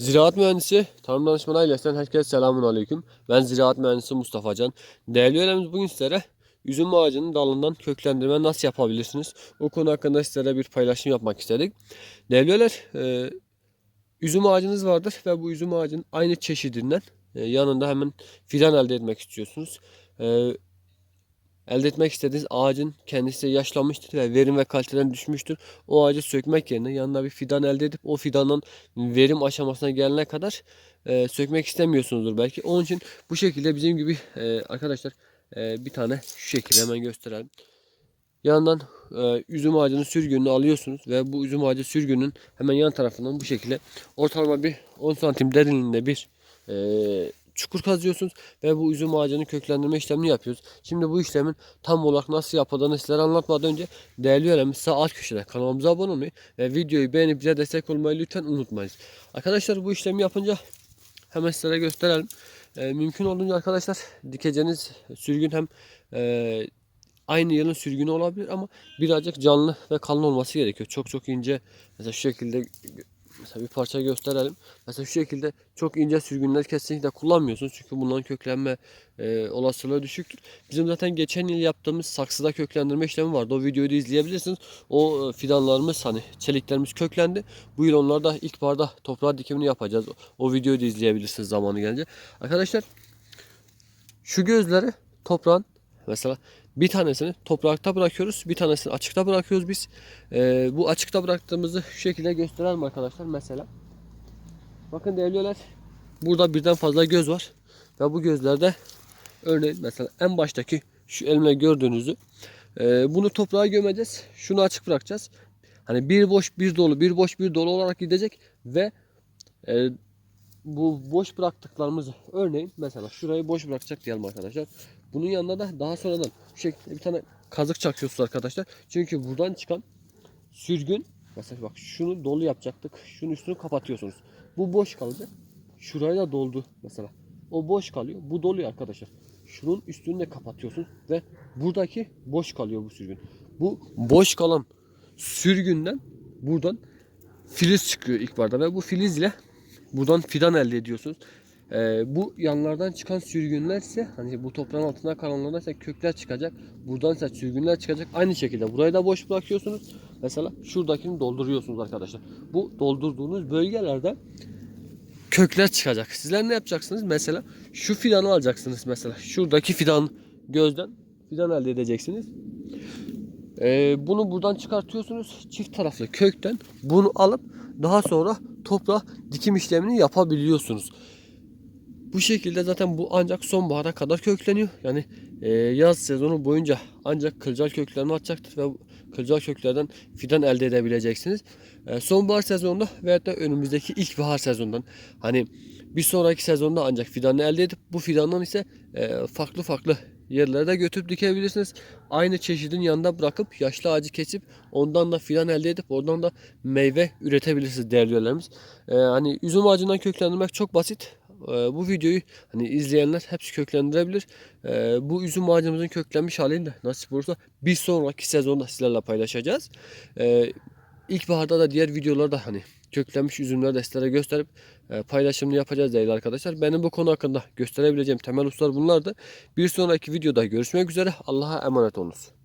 Ziraat mühendisi, tarım danışmanı ailesinden herkese selamun aleyküm. Ben ziraat mühendisi Mustafa Can. Değerli üyelerimiz bugün sizlere üzüm ağacının dalından köklendirme nasıl yapabilirsiniz? O konu hakkında sizlere bir paylaşım yapmak istedik. Değerli üyeler, e, üzüm ağacınız vardır ve bu üzüm ağacının aynı çeşidinden e, yanında hemen fidan elde etmek istiyorsunuz. E, elde etmek istediğiniz ağacın kendisi yaşlanmıştır ve verim ve kaliteden düşmüştür. O ağacı sökmek yerine yanına bir fidan elde edip o fidanın verim aşamasına gelene kadar e, sökmek istemiyorsunuzdur belki. Onun için bu şekilde bizim gibi e, arkadaşlar e, bir tane şu şekilde hemen gösterelim. Yandan e, üzüm ağacının sürgününü alıyorsunuz ve bu üzüm ağacı sürgünün hemen yan tarafından bu şekilde ortalama bir 10 santim derinliğinde bir e, çukur kazıyorsunuz ve bu üzüm ağacının köklendirme işlemini yapıyoruz. Şimdi bu işlemin tam olarak nasıl yapıldığını sizlere anlatmadan önce değerli üyelerimiz sağ alt köşede kanalımıza abone olmayı ve videoyu beğenip bize destek olmayı lütfen unutmayın. Arkadaşlar bu işlemi yapınca hemen sizlere gösterelim. E, mümkün olduğunca arkadaşlar dikeceğiniz sürgün hem e, aynı yılın sürgünü olabilir ama birazcık canlı ve kalın olması gerekiyor. Çok çok ince mesela şu şekilde mesela bir parça gösterelim. Mesela şu şekilde çok ince sürgünler kesinlikle kullanmıyorsunuz. Çünkü bunların köklenme e, olasılığı düşüktür. Bizim zaten geçen yıl yaptığımız saksıda köklendirme işlemi vardı. O videoyu da izleyebilirsiniz. O e, fidanlarımız hani çeliklerimiz köklendi. Bu yıl onları da ilkbaharda toprağa dikimini yapacağız. O videoyu da izleyebilirsiniz zamanı gelince. Arkadaşlar şu gözleri toprağın mesela bir tanesini toprakta bırakıyoruz. Bir tanesini açıkta bırakıyoruz biz. Ee, bu açıkta bıraktığımızı şu şekilde gösterelim arkadaşlar mesela. Bakın değerliler. Burada birden fazla göz var. Ve bu gözlerde örneğin mesela en baştaki şu elimle gördüğünüzü e, bunu toprağa gömeceğiz. Şunu açık bırakacağız. Hani bir boş bir dolu bir boş bir dolu olarak gidecek ve e, bu boş bıraktıklarımızı örneğin mesela şurayı boş bırakacak diyelim arkadaşlar. Bunun yanına da daha sonradan şu şekilde bir tane kazık çakıyorsunuz arkadaşlar. Çünkü buradan çıkan sürgün mesela bak şunu dolu yapacaktık. Şunun üstünü kapatıyorsunuz. Bu boş kaldı. Şurayı da doldu mesela. O boş kalıyor. Bu doluyor arkadaşlar. Şunun üstünü de kapatıyorsunuz ve buradaki boş kalıyor bu sürgün. Bu boş kalan sürgünden buradan filiz çıkıyor ilk barda ve bu filiz ile buradan fidan elde ediyorsunuz. Ee, bu yanlardan çıkan sürgünler ise hani bu toprağın altında kalanlardan ise kökler çıkacak. Buradan ise sürgünler çıkacak. Aynı şekilde burayı da boş bırakıyorsunuz. Mesela şuradakini dolduruyorsunuz arkadaşlar. Bu doldurduğunuz bölgelerde kökler çıkacak. Sizler ne yapacaksınız? Mesela şu fidanı alacaksınız mesela. Şuradaki fidan gözden fidan elde edeceksiniz. Ee, bunu buradan çıkartıyorsunuz. Çift taraflı kökten bunu alıp daha sonra toprağa dikim işlemini yapabiliyorsunuz. Bu şekilde zaten bu ancak sonbahara kadar kökleniyor. Yani e, yaz sezonu boyunca ancak kılcal köklerini atacaktır ve kılcal köklerden fidan elde edebileceksiniz. E, sonbahar sezonunda veyahut da önümüzdeki ilkbahar sezonundan hani bir sonraki sezonda ancak fidanı elde edip bu fidandan ise e, farklı farklı yerlere de götürüp dikebilirsiniz. Aynı çeşidin yanında bırakıp yaşlı ağacı kesip ondan da fidan elde edip oradan da meyve üretebilirsiniz değerli üyelerimiz. E, hani üzüm ağacından köklendirmek çok basit. Ee, bu videoyu hani izleyenler hepsi köklendirebilir. Ee, bu üzüm ağacımızın köklenmiş halini de nasip olursa bir sonraki sezonda sizlerle paylaşacağız. Ee, İlkbaharda da diğer videolarda hani köklenmiş üzümleri de sizlere gösterip e, paylaşımını yapacağız değerli arkadaşlar. Benim bu konu hakkında gösterebileceğim temel hususlar bunlardı. Bir sonraki videoda görüşmek üzere. Allah'a emanet olunuz.